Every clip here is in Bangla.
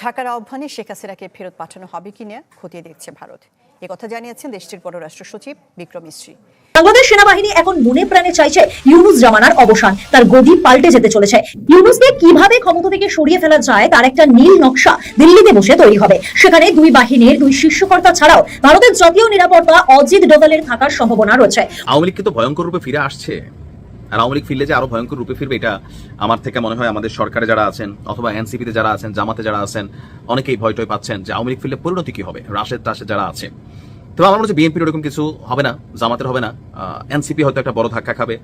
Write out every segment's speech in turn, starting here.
ঢাকার আহ্বানে শেখ হাসিনাকে ফেরত পাঠানো হবে কিনা খতিয়ে দেখছে ভারত। একথা জানিয়েছেন দেশটির পররাষ্ট্র সচিব বিক্রম মিশ্রী বাংলাদেশ সেনাবাহিনী এখন মনে প্রাণে চাইছে ইউনুস জামানার অবসান। তার গদি পাল্টে যেতে চলেছে। ইউনুসকে কীভাবে ক্ষমতা থেকে সরিয়ে ফেলা যায় তার একটা নীল নকশা দিল্লিতে বসে তৈরি হবে। সেখানে দুই বাহিনীর দুই শীর্ষকর্তা ছাড়াও ভারতের জাতীয় নিরাপত্তা অজিত ডোভালের থাকার সম্ভাবনা রয়েছে। আওয়ামী লীগ কিন্তু ভয়ঙ্কর রূপে ফিরে আসছে? আর আওয়ামী লীগ ফিরলে যে আরও ভয়ঙ্কর রূপে ফিরবে, এটা আমার থেকে মনে হয় আমাদের সরকারে যারা আছেন, অথবা এনসিপিতে যারা আছেন, জামাতে যারা আছেন, অনেকেই ভয় টয় পাচ্ছেন যে আওয়ামী লীগ ফিরলে পরিণতি কি হবে? রাশেদ টাশেদ যারা আছে। তো আমার মনে হচ্ছে বিএনপির এরকম কিছু হবে না, জামাতের হবে না। এনসিপি হয়তো একটা বড় ধাক্কা খাবে।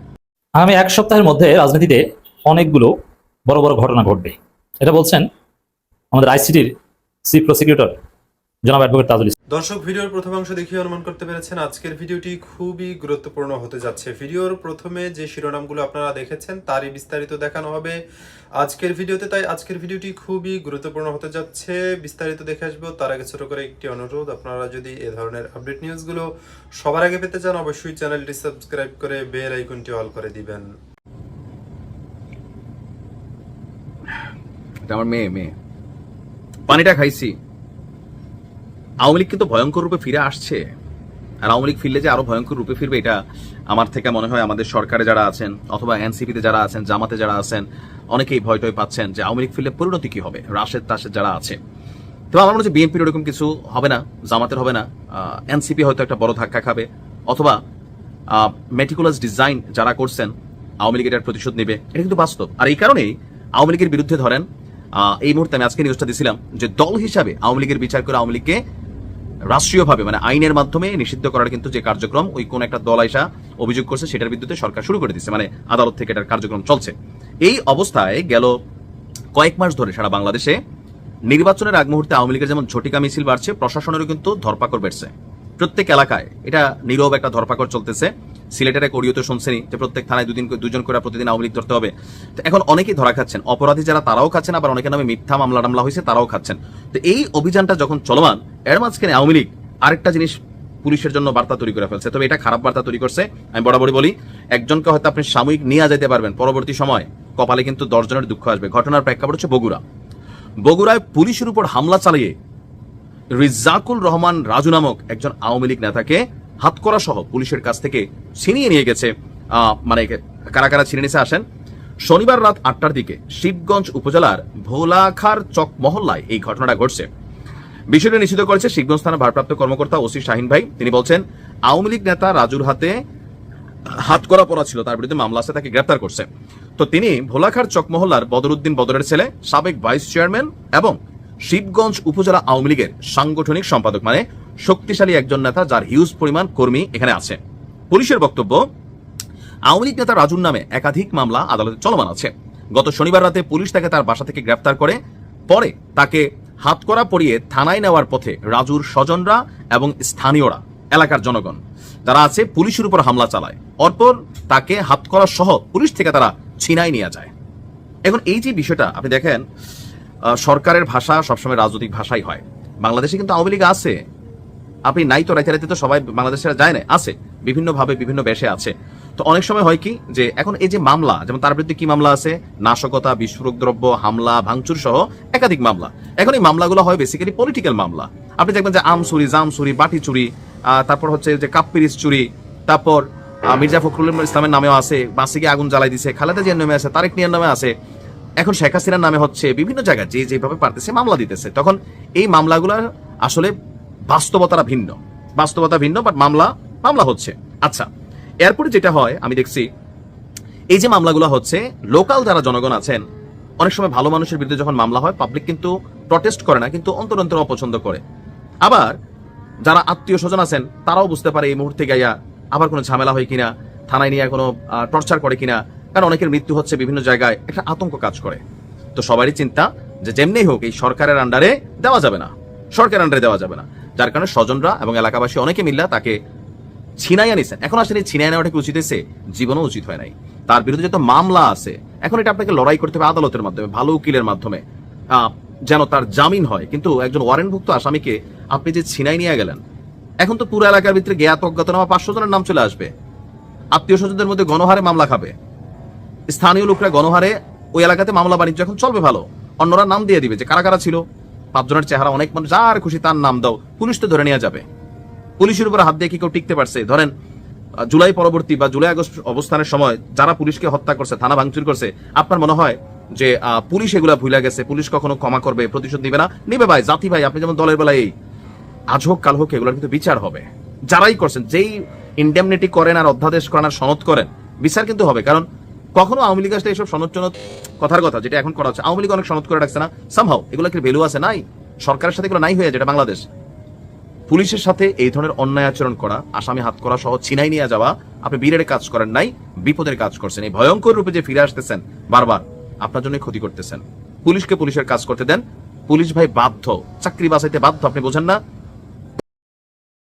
আমি এক সপ্তাহের মধ্যে রাজনীতিতে অনেকগুলো বড় বড় ঘটনা ঘটবে। এটা বলছেন আমাদের আইসিটির চিফ প্রসিকিউটর জনাব অ্যাডভোকেট তাজুল। দর্শক, ভিডিওর প্রথম অংশ দেখে অনুমান করতে পেরেছেন, আজকের ভিডিওটি খুবই গুরুত্বপূর্ণ হতে যাচ্ছে। ভিডিওর প্রথমে যে শিরোনামগুলো আপনারা দেখেছেন, তারই বিস্তারিত দেখানো হবে আজকের ভিডিওতে। তাই আজকের ভিডিওটি খুবই গুরুত্বপূর্ণ হতে যাচ্ছে। বিস্তারিত দেখে আসব। তার আগে ছোট করে একটি অনুরোধ, আপনারা যদি এ ধরনের আপডেট নিউজগুলো সবার আগে পেতে চান, অবশ্যই চ্যানেলটি সাবস্ক্রাইব করে বেল আইকনটি অল করে দিবেন। আমার মেয়ে মেয়ে। পানিটা খাইছি। আওয়ামী লীগ কিন্তু ভয়ঙ্কর রূপে ফিরে আসছে। আর আওয়ামী লীগ ফিরলে যে আরও ভয়ঙ্কর রূপে ফিরবে, এটা আমার থেকে মনে হয় আমাদের সরকারে যারা আছেন অথবা এনসিপিতে যারা আছেন, জামাতে যারা আছেন, অনেকেই ভয় টয় পাচ্ছেন যে আওয়ামী লীগ ফিরলে পরিণতি কি হবে, রাশেদ টাশেদ যারা আছে। তো আমার মনে হচ্ছে বিএনপির ওরকম কিছু হবে না, জামাতের হবে না। এনসিপি হয়তো একটা বড় ধাক্কা খাবে, অথবা মেটিকুলাস ডিজাইন যারা করছেন, আওয়ামী লীগ এটার প্রতিশোধ নেবে, এটা কিন্তু বাস্তব। আর এই কারণেই আওয়ামী লীগের বিরুদ্ধে ধরেন এই মুহূর্তে আমি আজকে নিউজটা দিছিলাম যে দল হিসাবে আওয়ামী লীগের বিচার করে আওয়ামী লীগকে রাষ্ট্রীয়ভাবে মানে আইনের মাধ্যমে নিষিদ্ধ করার কিন্তু যে কার্যক্রম, ওই কোন একটা দল আইসা অভিযোগ করছে, সেটার বিরুদ্ধে সরকার শুরু করে দিচ্ছে মানে আদালত থেকে এটার কার্যক্রম চলছে। এই অবস্থায় গেল কয়েক মাস ধরে সারা বাংলাদেশে নির্বাচনের আগ মুহূর্তে আওয়ামী লীগের যেমন ঝটিকা মিছিল বাড়ছে, প্রশাসনেরও কিন্তু ধরপাকড় বেড়ছে। প্রত্যেক এলাকায় এটা নীরব একটা ধরপাকড় চলতেছে। সিলেটের এক অডিওতে শুনছেনি যে প্রত্যেক থানায় দুদিন দুজন করে প্রতিদিন আওয়ামী লীগ ধরতে হবে। তো এখন অনেকেই ধরা খাচ্ছেন। অপরাধী যারা তারাও খাচ্ছেন, আবার অনেকের নামে মিথ্যা মামলা টামলা হয়েছে, তারাও খাচ্ছেন। তো এই অভিযানটা যখন চলমান এর মাঝখানে আওয়ামী লীগ আরেকটা জিনিস পুলিশের জন্য বার্তা তৈরি করে ফেলছে। তবে এটা খারাপ বার্তা তৈরি করছে। আমি বরাবরই বলি, একজনকে হয়তো আপনি সাময়িক নিয়ে যেতে পারবেন। পরবর্তী সময় কপালে কিন্তু দশজনের দুঃখ আসবে। ঘটনার প্রেক্ষাপট হচ্ছে বগুড়া। বগুড়ায় পুলিশের উপর হামলা চালিয়ে রিজাকুল রহমান রাজু নামক একজন আওয়ামী লীগ নেতাকে হাতকড়া সহ পুলিশের কাছ থেকে ছিনিয়ে নিয়ে গেছে। মানে কারা কারা ছিনিয়ে নিয়েছে আসেন। শনিবার রাত আটটার দিকে শিবগঞ্জ উপজেলার ভোলাখার চক মহল্লায় এই ঘটনাটা ঘটছে। বিষয়টি নিশ্চিত করেছে শিবগঞ্জ থানা ভারপ্রাপ্ত কর্মকর্তা ওসি শাহিন ভাই। তিনি বলছেন, আওয়ামী লীগ নেতা রাজুর হাতে হাত করা পড়া ছিল, তার বিরুদ্ধে মামলা আছে, তাকে গ্রেপ্তার করছে। তো তিনি ভোলাখার চকমহল্লার বদরুদ্দিন বদরের ছেলে, সাবেক ভাইস চেয়ারম্যান এবং শিবগঞ্জ উপজেলা আওয়ামী লীগের সাংগঠনিক সম্পাদক মানে শক্তিশালী একজন নেতা যার হিউজ পরিমাণ কর্মী এখানে আছে। পুলিশের বক্তব্য, আওয়ামী লীগ নেতা রাজুর নামে একাধিক মামলা আদালতে চলমান আছে। গত শনিবার রাতে পুলিশ তাকে তার বাসা থেকে গ্রেপ্তার করে, পরে তাকে হাতকড়া পরিয়ে থানায় নেওয়ার পথে রাজুর স্বজনরা এবং স্থানীয়রা, এলাকার জনগণ। তারা আছে, পুলিশের উপর হামলা চালায়। অর্পর তাকে হাতকড়া সহ পুলিশ থেকে তারা ছিনাই নিয়ে যায়। এখন এই যে বিষয়টা, আপনি দেখেন সরকারের ভাষা সবসময় রাজনৈতিক ভাষাই হয়। বাংলাদেশে কিন্তু আওয়ামী লীগ আছে আপনি নাই তো রাইতে রাইতে তো সবাই বাংলাদেশের যায় না, আছে বিভিন্ন ভাবে বিভিন্ন বেশে আছে। তো অনেক সময় হয় কি যে এখন এই যে মামলা, যেমন তার বিরুদ্ধে কি মামলা আছে? নাশকতা বিস্ফোরক দ্রব্য হামলা ভাঙচুর সহ একাধিক মামলা। এখন এই মামলাগুলো হয় বেসিক্যালি পলিটিক্যাল মামলা। আপনি দেখবেন যে আম চুরি, জাম চুরি, বাটি চুরি তারপর হচ্ছে যে কাপ পিরিচ চুরি, তারপর মির্জা ফখরুল ইসলামের নামেও আছে বাসিকে আগুন জ্বালাই দিছে, খালেদা জিয়ার নামে আছে, তারেক নিয়ার নামে আছে। এখন শেখ হাসিনার নামে হচ্ছে বিভিন্ন জায়গায় যে যেভাবে পারতেছে মামলা দিতেছে। তখন এই মামলাগুলো আসলে বাস্তবতাটা ভিন্ন। বাস্তবতা ভিন্ন বাট মামলা মামলা হচ্ছে। আচ্ছা এরপরে যেটা হয়, আমি দেখছি, এই যে মামলাগুলো হচ্ছে লোকাল যারা জনগণ আছেন, অনেক সময় ভালো মানুষের বিরুদ্ধে যখন মামলা হয় পাবলিক কিন্তু প্রটেস্ট করে না, কিন্তু অন্তর অন্তর অপছন্দ করে। আবার যারা আত্মীয় স্বজন আছেন, তারাও বুঝতে পারে এই মুহূর্তে গাইয়া আবার কোনো ঝামেলা হয় কিনা, থানায় নিয়ে কোনো টর্চার করে কিনা, কারণ অনেকের মৃত্যু হচ্ছে বিভিন্ন জায়গায় একটা আতঙ্ক কাজ করে। তো সবারই চিন্তা যে যেমনি হোক, এই সরকারের আন্ডারে দেওয়া যাবে না। সরকারের আন্ডারে দেওয়া যাবে না। যার কারণে স্বজনরা এবং এলাকাবাসী অনেকে মিল্লা তাকে ছিনাইয়া নিছেন। এখন আসলে ছিনাইয়া নেওয়াটা উচিত হয়েছে? জীবনও উচিত হয় নাই। তার বিরুদ্ধে যত মামলা আছে, এখন এটা আপনাকে লড়াই করতে হবে আদালতের মাধ্যমে, ভালো উকিলের মাধ্যমে। যেন তার জামিন হয়। কিন্তু একজন ওয়ারেন্টভুক্ত আসামিকে আপনি যে ছিনাই নিয়ে গেলেন, এখন তো পুরো এলাকার ভিতরে জ্ঞাত অজ্ঞাতনামা পাঁচশো জনের নাম চলে আসবে। আত্মীয় স্বজনদের মধ্যে গণহারে মামলা খাবে। স্থানীয় লোকরা গণহারে ওই এলাকাতে মামলা বাণিজ্য এখন চলবে ভালো। অন্যরা নাম দিয়ে দিবে যে কারা কারা ছিল। পাঁচজনের চেহারা অনেক মানুষ, যার খুশি তার নাম দাও। পুলিশ তো ধরে নিয়ে যাবে। পুলিশের উপর হাত দিয়ে কি কেউ টিকতে পারছে? ধরেন জুলাই পরবর্তী বা জুলাই আগস্ট অবস্থানের সময় যারা পুলিশকে হত্যা করছে, থানা ভাঙচুর করছে, আপনার মনে হয় যে পুলিশ এগুলা ভুলে গেছে? পুলিশ কখনো ক্ষমা করবে, প্রতিশোধ নিবে না? নিবে ভাই, জাতি ভাই, আপনি যেমন দলের বেলায় এই আজ হোক, কাল হোক, এগুলোর কিন্তু বিচার হবে। যারাই করছেন, যেই ইন্ডেমনিটি করেন আর অধ্যাদেশ করেন আর সনদ করেন, বিচার কিন্তু হবে। কারণ কখনো আওয়ামী লীগ আসলে এইসব সনদ টনদ কথার কথা যেটা এখন করা হচ্ছে, আওয়ামী লীগ অনেক সনদ করে রাখছে না। সামহাও এগুলো কি ভ্যালু আছে? নাই। সরকারের সাথে এগুলো নাই হয়ে যেটা বাংলাদেশ। পুলিশের সাথে এই ধরনের অন্যায় আচরণ করা, আসামি হাত করা সহ ছিনাই নিয়ে যাওয়া, আপনি বীরের কাজ করেন নাই, বিপদের কাজ করছেন। এই ভয়ঙ্কর রূপে যে ফিরে আসতেছেন, বারবার, আপনার জন্য ক্ষতি করতেছেন। পুলিশকে পুলিশের কাজ করতে দেন। পুলিশ ভাই বাধ্য, চাকরি বাঁচাইতে বাধ্য, আপনি বোঝেন না।